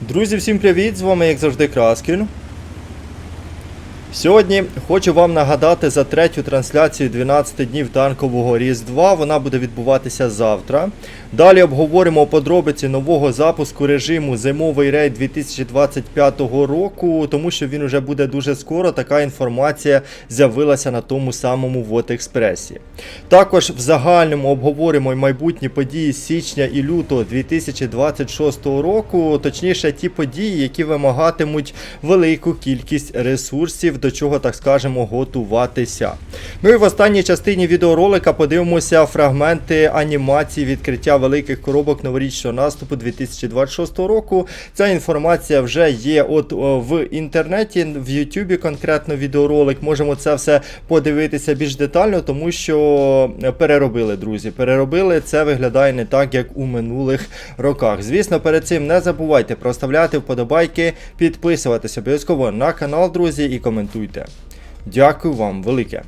Друзі, всім привіт! З вами, як завжди, Краскін. Сьогодні хочу вам нагадати за третю трансляцію 12 днів танкового Різдва. Вона буде відбуватися завтра. Далі обговоримо подробиці нового запуску режиму зимовий рейд 2025 року, тому що він уже буде дуже скоро. Така інформація з'явилася на тому самому Вот Експресі. Також в загальному обговоримо й майбутні події січня і лютого 2026 року, точніше, ті події, які вимагатимуть велику кількість ресурсів, до чого, так скажемо, готуватися. Ну і в останній частині відеоролика подивимося фрагменти анімації відкриття великих коробок новорічного наступу 2026 року. Ця інформація вже є от в інтернеті, в Ютубі конкретно відеоролик. Можемо це все подивитися більш детально, тому що переробили, друзі. Переробили це виглядає не так, як у минулих роках. Звісно, перед цим не забувайте проставляти вподобайки, підписуватися обов'язково на канал, друзі, і коментуйте. Дякую вам велике.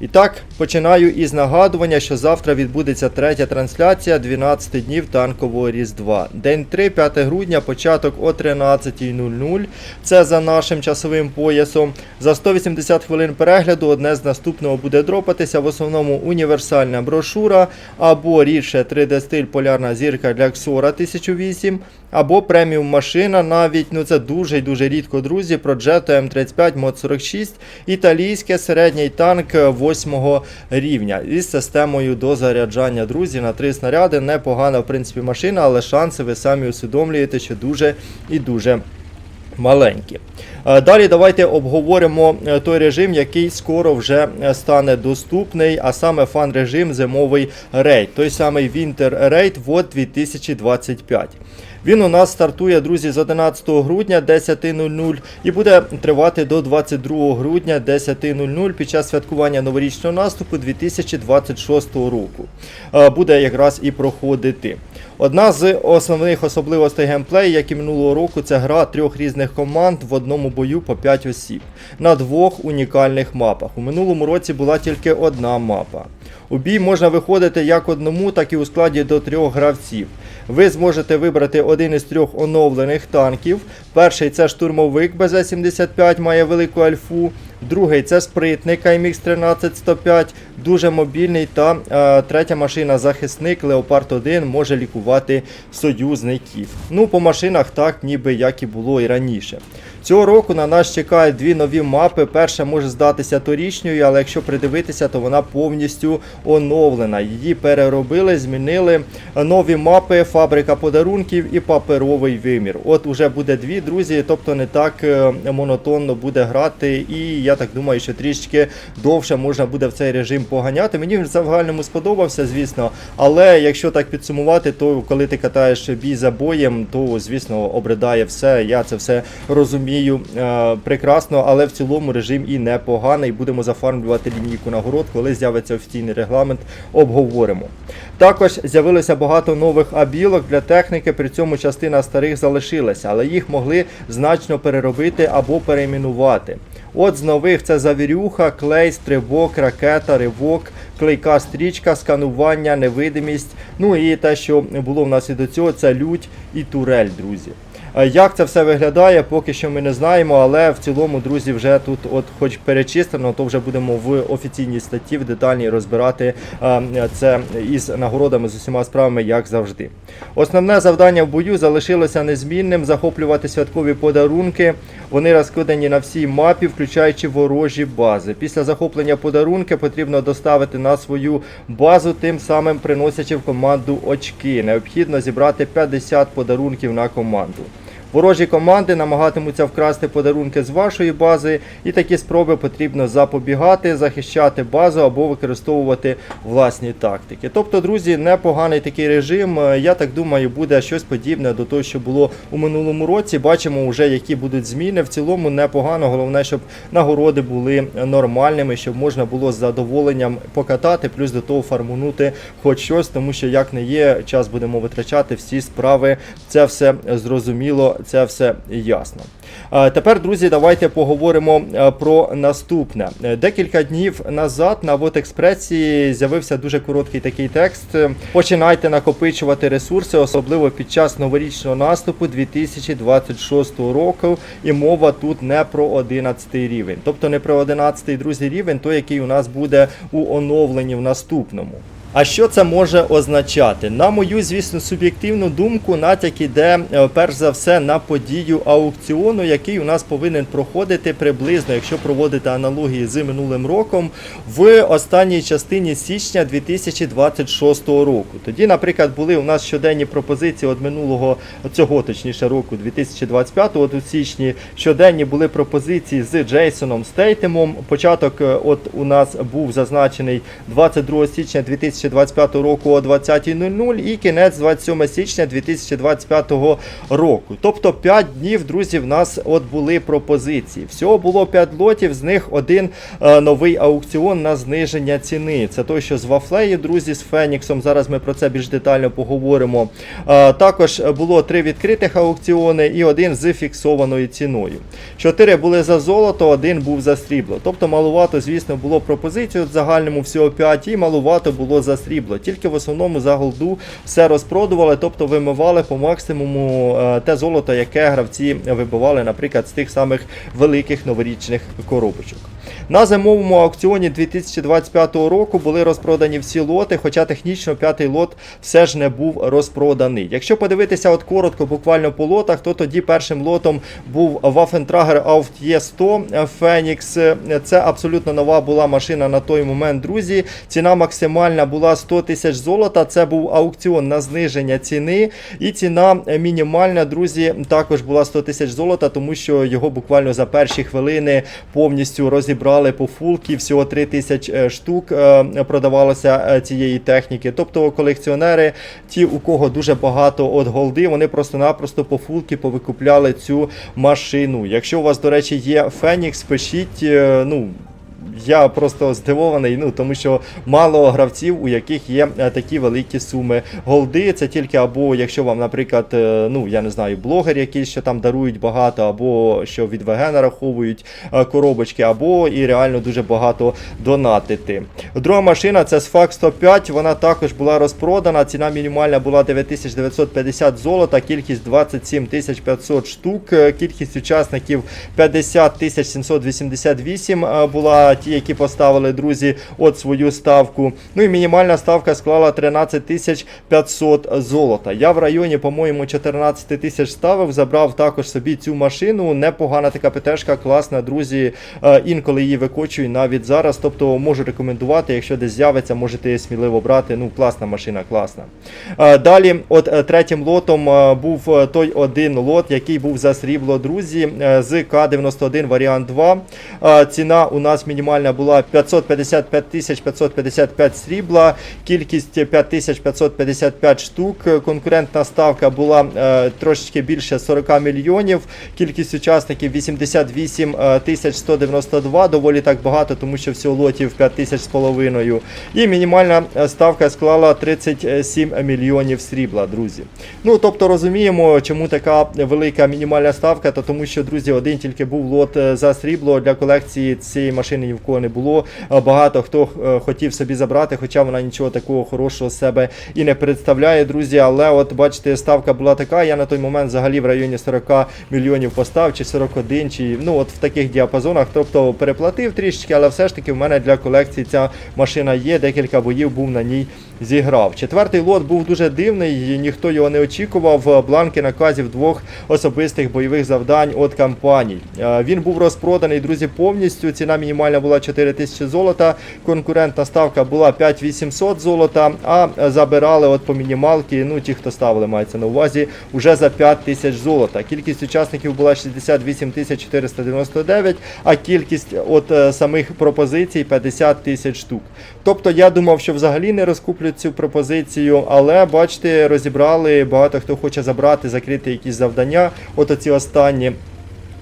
І так, починаю із нагадування, що завтра відбудеться третя трансляція 12 днів танкового Різдва. День 3, 5 грудня, початок о 13.00. Це за нашим часовим поясом. За 180 хвилин перегляду одне з наступного буде дропатися. В основному універсальна брошура або рідше 3D-стиль полярна зірка для Xora 1008, або преміум машина навіть, ну це дуже і дуже рідко, друзі. Progetto M35 Mod 46, італійське середній танк 8 рівня із системою дозаряджання, друзі, на 3 снаряди. Непогана, в принципі, машина, але шанси ви самі усвідомлюєте, що дуже і дуже маленькі. Е, Далі давайте обговоримо е, той режим, який скоро вже е, стане доступний, а саме фан-режим зимовий рейд. Той самий Winter Raid WOT 2025. Він у нас стартує, друзі, з 11 грудня 10.00 і буде тривати до 22 грудня 10.00 під час святкування новорічного наступу 2026 року. Е, Буде якраз і проходити. Одна з основних особливостей геймплею, як і минулого року, це гра трьох різних команд в одному бою по 5 осіб на двох унікальних мапах. У минулому році була тільки одна мапа. У бій можна виходити як одному, так і у складі до трьох гравців. Ви зможете вибрати один із трьох оновлених танків. Перший це штурмовик БЗ-75, має велику альфу. Другий це спритник АМХ 13105, дуже мобільний. Та е, третя машина захисник Леопард 1 може лікувати союзників. Ну, по машинах так, ніби як і було і раніше. Цього року на нас чекають дві нові мапи. Перша може здатися торічньою, але якщо придивитися, то вона повністю оновлена. Її переробили, змінили нові мапи, фабрика подарунків і паперовий вимір. От уже буде дві, друзі, тобто не так е, монотонно буде грати, і я так думаю, що трішки довше можна буде в цей режим поганяти. Мені він в загальному сподобався, звісно. Але якщо так підсумувати, то коли ти катаєш бій за боєм, то звісно обридає все. Я це все розумію е, прекрасно, але в цілому режим і непоганий. Будемо зафармлювати лінійку нагород, коли з'явиться офіційний регламент, обговоримо. Також з'явилося багато нових абілок для техніки, при цьому частина старих залишилася, але їх могли значно переробити або перейменувати. От з нових це завірюха, клей, стрибок, ракета, ривок, клейка стрічка, сканування, невидимість. Ну і те, що було в нас і до цього, це лють і турель, друзі. Е, Як це все виглядає, поки що ми не знаємо, але в цілому, друзі, вже тут, от хоч перечислено, то вже будемо в офіційній статті в детальній розбирати е, це із нагородами з усіма справами, як завжди. Основне завдання в бою залишилося незмінним захоплювати святкові подарунки. Вони розкидані на всій мапі, включаючи ворожі бази. Після захоплення подарунки потрібно доставити на свою базу, тим самим приносячи в команду очки. Необхідно зібрати 50 подарунків на команду. Ворожі команди намагатимуться вкрасти подарунки з вашої бази, і такі спроби потрібно запобігати, захищати базу або використовувати власні тактики. Тобто, друзі, непоганий такий режим. Е, Я так думаю, буде щось подібне до того, що було у минулому році. Бачимо вже, які будуть зміни. В цілому непогано. Головне, щоб нагороди були нормальними, щоб можна було з задоволенням покатати, плюс до того фармунути хоч щось, тому що як не є, час будемо витрачати всі справи. Це все зрозуміло це все ясно. Е, Тепер, друзі, давайте поговоримо е, про наступне. Е, Декілька днів назад на Вотекспресі з'явився дуже короткий такий текст. Починайте накопичувати ресурси, особливо під час новорічного наступу 2026 року. І мова тут не про 11 рівень. Тобто не про 11 друзі рівень, той, який у нас буде у оновленні в наступному. А що це може означати? На мою, звісно, суб'єктивну думку, натяк іде е, перш за все на подію аукціону, який у нас повинен проходити приблизно, якщо проводити аналогії з минулим роком, в останній частині січня 2026 року. Тоді, наприклад, були у нас щоденні пропозиції від минулого цього, точніше року, 2025, от у січні щоденні були пропозиції з Джейсоном Стейтемом. Початок е, от у нас був зазначений 22 січня 2025 року о 20.00 і кінець 27 січня 2025 року. Тобто 5 днів, друзі, в нас от були пропозиції. Всього було 5 лотів, з них один е, новий аукціон на зниження ціни. Це той, що з Вафлеї, друзі, з Феніксом. Зараз ми про це більш детально поговоримо. Е, також було три відкритих аукціони і один з фіксованою ціною. Чотири були за золото, один був за срібло. Тобто малувато, звісно, було пропозицій в загальному всього 5 і малувато було за срібло. Тільки в основному за голду все розпродували, тобто вимивали по максимуму е, те золото, яке гравці вибивали, наприклад, з тих самих великих новорічних коробочок. На зимовому аукціоні 2025 року були розпродані всі лоти, хоча технічно п'ятий лот все ж не був розпроданий. Якщо подивитися от коротко, буквально по лотах, то тоді першим лотом був Waffentrager Auft E100 Phoenix. Це абсолютно нова була машина на той момент, друзі. Ціна максимальна була 100 тисяч золота. Це був аукціон на зниження ціни. І ціна мінімальна, друзі, також була 100 тисяч золота, тому що його буквально за перші хвилини повністю розібрали по фулки. Всього 3 тисяч е, штук е, продавалося е, цієї техніки. Тобто колекціонери, ті, у кого дуже багато от голди, вони просто-напросто по фулки повикупляли цю машину. Якщо у вас, до речі, є Фенікс, пишіть, ну. Я просто здивований, ну тому що мало гравців, у яких є е, такі великі суми голди. Це тільки або якщо вам, наприклад, е, ну я не знаю, блогер якийсь, що там дарують багато, або що від ВГ нараховують е, коробочки, або і реально дуже багато донатити. Друга машина це SFAC 105. Вона також була розпродана. Ціна мінімальна була 9950 золота, кількість 27 500 штук, кількість учасників 50 788 ті, які поставили друзі от свою ставку. Ну і мінімальна ставка склала 13 500 золота. Я в районі, по-моєму, 14 тисяч ставив, забрав також собі цю машину. Непогана така ПТшка, класна, друзі. Е, Інколи її викочую навіть зараз. Тобто можу рекомендувати, якщо десь з'явиться, можете сміливо брати. Ну, класна машина, класна. Е, Далі, от е, третім лотом був той один лот, який був за срібло, друзі, з К91 варіант 2. Е, Ціна у нас мінімальна була 555 тисяч 555 срібла, кількість 5555 штук. Е, Конкурентна ставка була е, трошечки більше 40 мільйонів. Кількість учасників 88 е, тисяч 192, доволі так багато, тому що всього лотів 5 тисяч з половиною. І мінімальна е, ставка склала 37 мільйонів срібла, друзі. Ну тобто розуміємо, чому така велика мінімальна ставка, то тому що, друзі, один тільки був лот е, за срібло для колекції цієї машини ні в кого не було. Е, Багато хто е, хотів собі забрати, хоча вона нічого такого хорошого себе і не представляє, друзі. Але от бачите, ставка була така. Я на той момент взагалі в районі 40 мільйонів постав, чи 41, чи ну от в таких діапазонах. Тобто переплатив трішечки, але все ж таки в мене для колекції ця машина є. Декілька боїв був на ній зіграв. Четвертий лот був дуже дивний, ніхто його не очікував. Бланки наказів двох особистих бойових завдань від компаній. Е, Він був розпроданий, друзі, повністю. Ціна мінімальна була 4 тисячі золота. Конкурентна ставка була 5800 золота, а забирали от по мінімалки, ну ті, хто ставили, мається на увазі, вже за 5 тисяч золота. Кількість учасників була 68 тисяч 499, а кількість от е, самих пропозицій 50 тисяч штук. Тобто я думав, що взагалі не розкуплю цю пропозицію, але бачите, розібрали, багато хто хоче забрати, закрити якісь завдання, от оці останні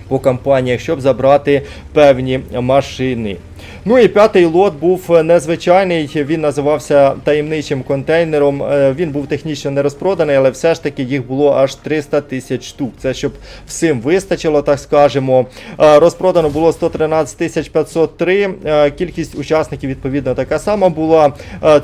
по кампаніях, щоб забрати певні машини. Ну і п'ятий лот був е, незвичайний. Він називався таємничим контейнером. Е, Він був технічно не розпроданий, але все ж таки їх було аж 300 тисяч штук. Це щоб всім вистачило, так скажемо. Е, Розпродано було 113 тисяч 503. Е, Кількість учасників відповідно така сама була.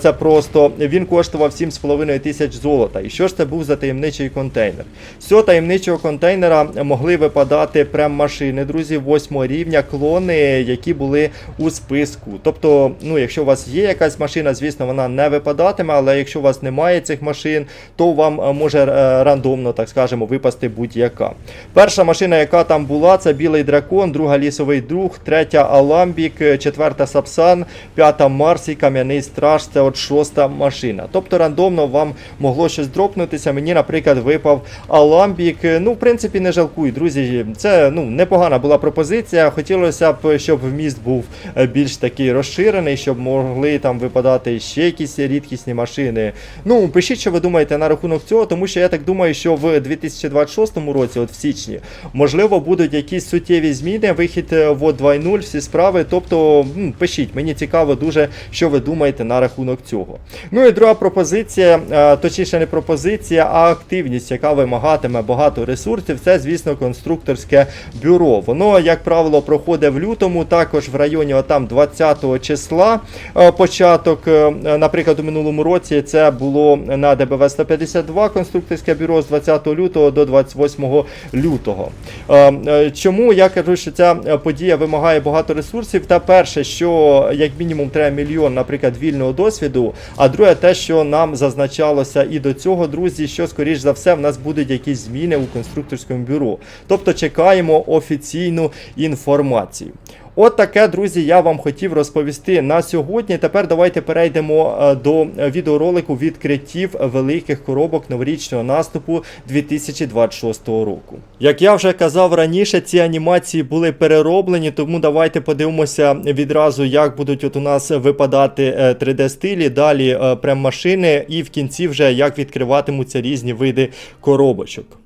Це просто він коштував 7,5 тисяч золота. І що ж це був за таємничий контейнер? З таємничого контейнера могли випадати прем-машини, друзі, 8 рівня, клони, які були у списку. Тобто, ну, якщо у вас є якась машина, звісно, вона не випадатиме, але якщо у вас немає цих машин, то вам е, може е, рандомно, так скажемо, випасти будь-яка. Перша машина, яка там була, це білий дракон, друга лісовий друг, третя Аламбік, е, четверта Сапсан, п'ята Марс і кам'яний страж. Це от шоста машина. Тобто рандомно вам могло щось дропнутися. Мені, наприклад, випав Аламбік. Ну, в принципі, не жалкую, друзі. Це ну непогана була пропозиція. Хотілося б, щоб вміст був більш такий розширений, щоб могли там випадати ще якісь рідкісні машини. Ну, пишіть, що ви думаєте на рахунок цього, тому що я так думаю, що в 2026 році, от в січні, можливо, будуть якісь суттєві зміни, вихід е, в 2.0, всі справи. Тобто, пишіть, мені цікаво дуже, що ви думаєте на рахунок цього. Ну і друга пропозиція, е, точніше, не пропозиція, а активність, яка вимагатиме багато ресурсів, це, звісно, конструкторське бюро. Воно, як правило, проходить в лютому, також в районі отам 20 числа е, початок. Е, Наприклад, у минулому році це було на ДБВ 152 конструкторське бюро з 20 лютого до 28 лютого. Е, е, Чому я кажу, що ця е, подія вимагає багато ресурсів? Та перше, що як мінімум треба мільйон, наприклад, вільного досвіду. А друге, те, що нам зазначалося і до цього, друзі, що скоріш за все в нас будуть якісь зміни у конструкторському бюро. Тобто чекаємо офіційну інформацію. От таке, друзі, я вам хотів розповісти на сьогодні. Тепер давайте перейдемо е, до відеоролику відкриттів великих коробок новорічного наступу 2026 року. Як я вже казав раніше, ці анімації були перероблені, тому давайте подивимося відразу, як будуть от у нас випадати 3D-стилі, далі е, прем-машини, і в кінці вже як відкриватимуться різні види коробочок.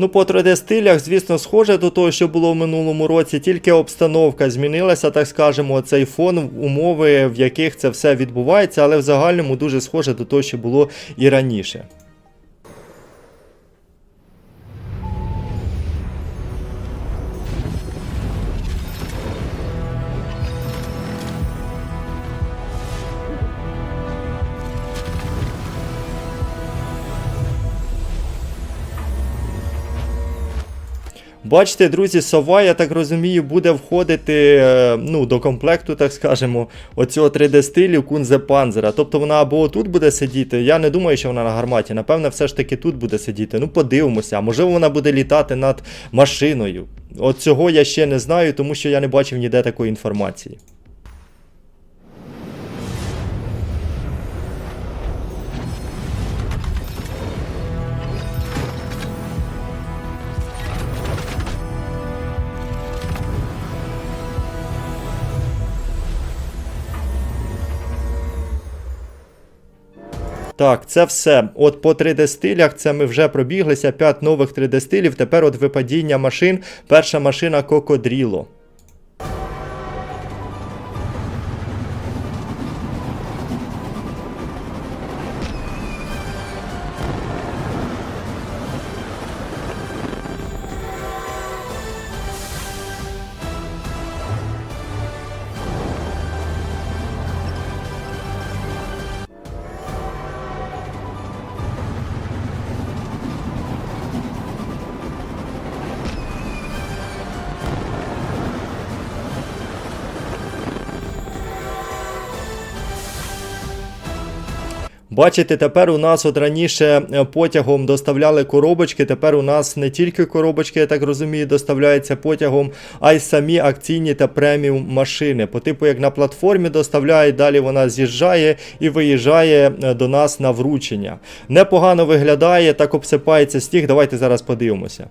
Ну, по 3D-стилях, звісно, схоже до того, що було в минулому році, тільки обстановка змінилася, так скажемо, цей фон, умови, в яких це все відбувається, але в загальному дуже схоже до того, що було і раніше. Бачите, друзі, сова, я так розумію, буде входити е, ну, до комплекту, так скажемо, оцього 3D-стилю Кунзе Панзера. Тобто вона або тут буде сидіти. Я не думаю, що вона на гарматі. Напевне, все ж таки тут буде сидіти. Ну, подивимося, а можливо вона буде літати над машиною. От цього я ще не знаю, тому що я не бачив ніде такої інформації. Так, це все. От по 3D-стилях це ми вже пробіглися. 5 нових 3D-стилів. Тепер от випадіння машин. Перша машина Кокодріло. Бачите, тепер у нас от раніше е, потягом доставляли коробочки. Тепер у нас не тільки коробочки, я так розумію, доставляються потягом, а й самі акційні та преміум машини. По типу, як на платформі доставляють, далі вона з'їжджає і виїжджає е, до нас на вручення. Непогано виглядає, так обсипається сніг. Давайте зараз подивимося.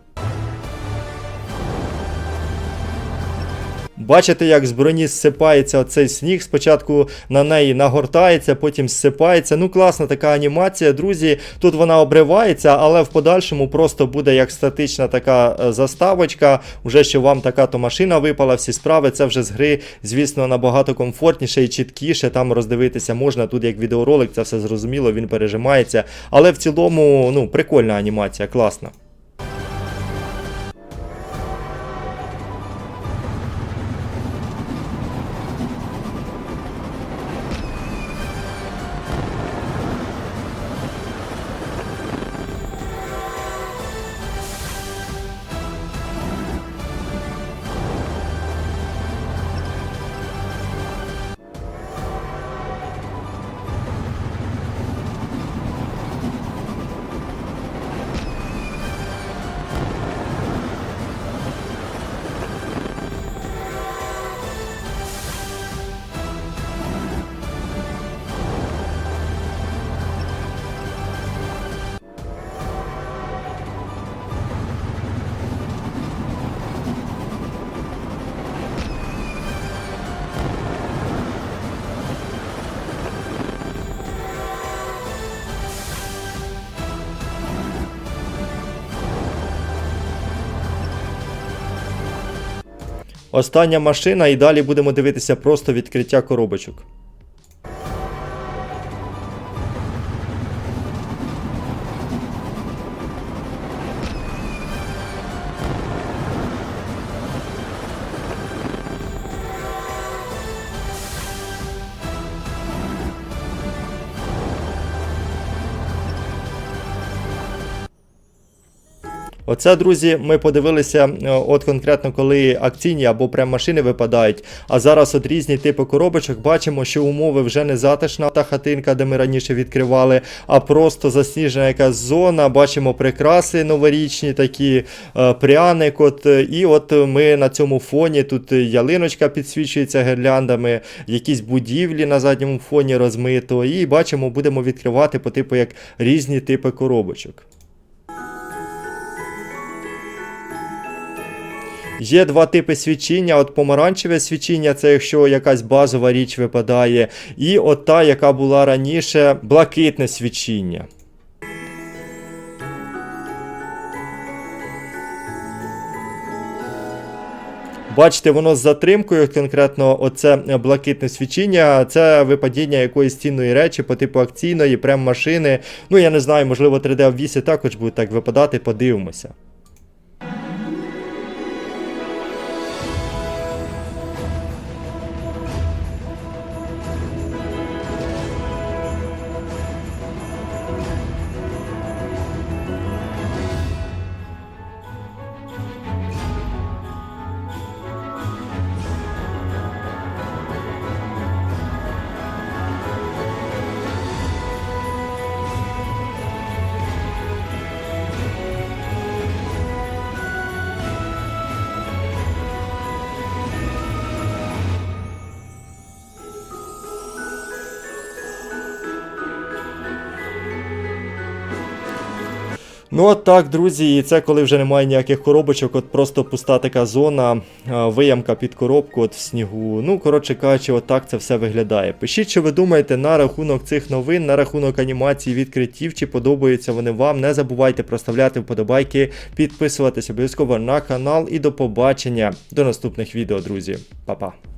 Бачите, як з броні зсипається оцей сніг. Спочатку на неї нагортається, потім зсипається. Ну, класна така анімація, друзі. Тут вона обривається, але в подальшому просто буде як статична така е, заставочка. Вже що вам така то машина випала, всі справи. Це вже з гри, звісно, набагато комфортніше і чіткіше. Там роздивитися можна. Тут як відеоролик, це все зрозуміло, він пережимається. Але в цілому, ну, прикольна анімація, класна. Остання машина, і далі будемо дивитися просто відкриття коробочок. Оце, друзі, ми подивилися, е, от конкретно коли акційні або прям машини випадають. А зараз от різні типи коробочок бачимо, що умови вже не затишна та хатинка, де ми раніше відкривали, а просто засніжена якась зона. Бачимо прикраси новорічні, такі е, пряник. От, і от ми на цьому фоні тут ялиночка підсвічується гірляндами, якісь будівлі на задньому фоні розмито. І бачимо, будемо відкривати по типу як різні типи коробочок. Є два типи свічіння. От помаранчеве свічіння, це якщо якась базова річ випадає. І от та, яка була раніше, блакитне свічіння. Бачите, воно з затримкою, конкретно оце блакитне свічіння, це випадіння якоїсь цінної речі по типу акційної, прем машини. Ну, я не знаю, можливо, 3D обвіси також будуть так випадати, подивимося. Ну от так, друзі, і це коли вже немає ніяких коробочок, от просто пуста така зона, виямка під коробку от в снігу. Ну, коротше кажучи, от так це все виглядає. Пишіть, що ви думаєте на рахунок цих новин, на рахунок анімації відкриттів, чи подобаються вони вам. Не забувайте проставляти вподобайки, підписуватися обов'язково на канал і до побачення до наступних відео, друзі. Па-па.